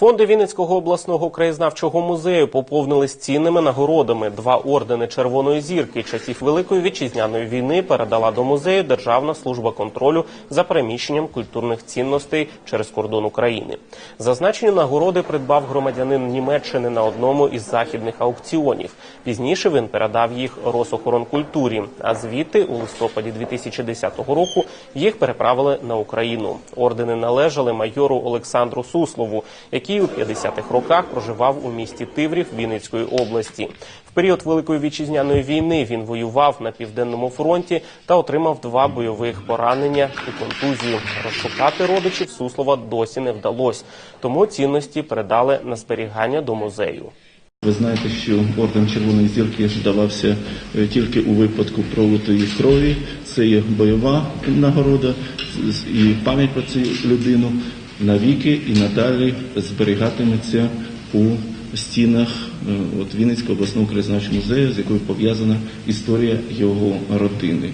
Фонди Вінницького обласного краєзнавчого музею поповнились цінними нагородами. Два ордени Червоної зірки часів Великої вітчизняної війни передала до музею Державна служба контролю за переміщенням культурних цінностей через кордон України. Зазначені нагороди придбав громадянин Німеччини на одному із західних аукціонів. Пізніше він передав їх Росохоронкультурі, а звідти у листопаді 2010 року їх переправили на Україну. Ордени належали майору Олександру Суслову, який у 50-х роках проживав у місті Тиврів Вінницької області. В період Великої вітчизняної війни він воював на південному фронті та отримав два бойових поранення і контузію. Розшукати родичів Суслова досі не вдалося, тому цінності передали на зберігання до музею. Ви знаєте, що орден Червоної зірки давався е, тільки у випадку пролитої крові. Це є бойова нагорода і пам'ять про цю людину навіки і надалі зберігатиметься у стінах е, от Вінницького обласного краєзнавчого музею, з якою пов'язана історія його родини.